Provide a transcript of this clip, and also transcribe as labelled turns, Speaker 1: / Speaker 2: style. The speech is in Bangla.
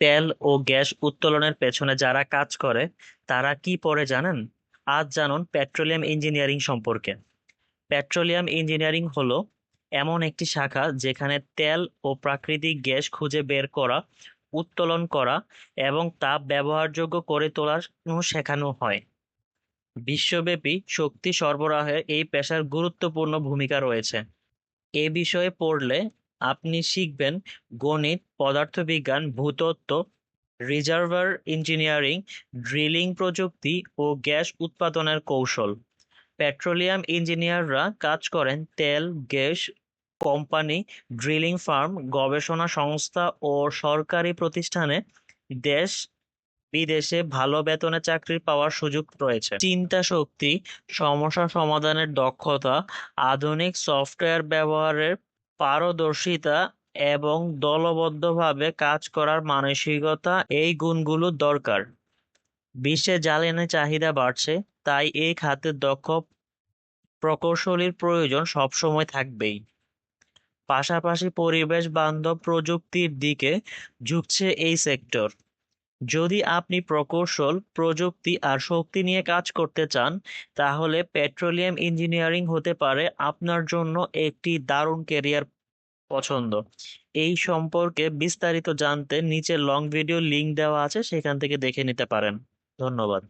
Speaker 1: তেল ও গ্যাস উত্তোলনের পেছনে যারা কাজ করে, তারা কি পড়ে জানেন? আজ জানুন পেট্রোলিয়াম ইঞ্জিনিয়ারিং সম্পর্কে। পেট্রোলিয়াম ইঞ্জিনিয়ারিং হলো এমন একটি শাখা যেখানে তেল ও প্রাকৃতিক গ্যাস খুঁজে বের করা, উত্তোলন করা এবং তা ব্যবহারযোগ্য করে তোলার শেখানো হয়। বিশ্বব্যাপী শক্তি সরবরাহে এই পেশার গুরুত্বপূর্ণ ভূমিকা রয়েছে। এ বিষয়ে পড়লে আপনি শিখবেন গণিত, পদার্থবিজ্ঞান, ভূতত্ত্ব, রিজার্ভার ইঞ্জিনিয়ারিং, ড্রিলিং প্রযুক্তি ও গ্যাস উৎপাদনের কৌশল। পেট্রোলিয়াম ইঞ্জিনিয়াররা কাজ করেন তেল, গ্যাস কোম্পানি, ড্রিলিং ফার্ম, গবেষণা সংস্থা ও সরকারি প্রতিষ্ঠানে দেশ বিদেশে ভালো বেতনে চাকরি পাওয়ার সুযোগ রয়েছে। চিন্তা শক্তি, সমস্যা সমাধানের দক্ষতা, আধুনিক সফটওয়্যার ব্যবহারের পারদর্শিতা এবং দলবদ্ধভাবে কাজ করার মানসিকতা, এই গুণগুলো দরকার। বিশ্বে জ্বালানি চাহিদা বাড়ছে, তাই এই খাতে দক্ষ প্রকৌশলীর প্রয়োজন সবসময় থাকবেই। পাশাপাশি পরিবেশ বান্ধব প্রযুক্তির দিকে ঝুঁকছে এই সেক্টর। যদি আপনি প্রকৌশল, প্রযুক্তি আর শক্তি নিয়ে কাজ করতে চান, তাহলে পেট্রোলিয়াম ইঞ্জিনিয়ারিং হতে পারে আপনার জন্য একটি দারুণ ক্যারিয়ার পছন্দ। এই সম্পর্কে বিস্তারিত জানতে নিচে লং ভিডিও লিংক দেওয়া আছে, সেখান থেকে দেখে নিতে পারেন। ধন্যবাদ।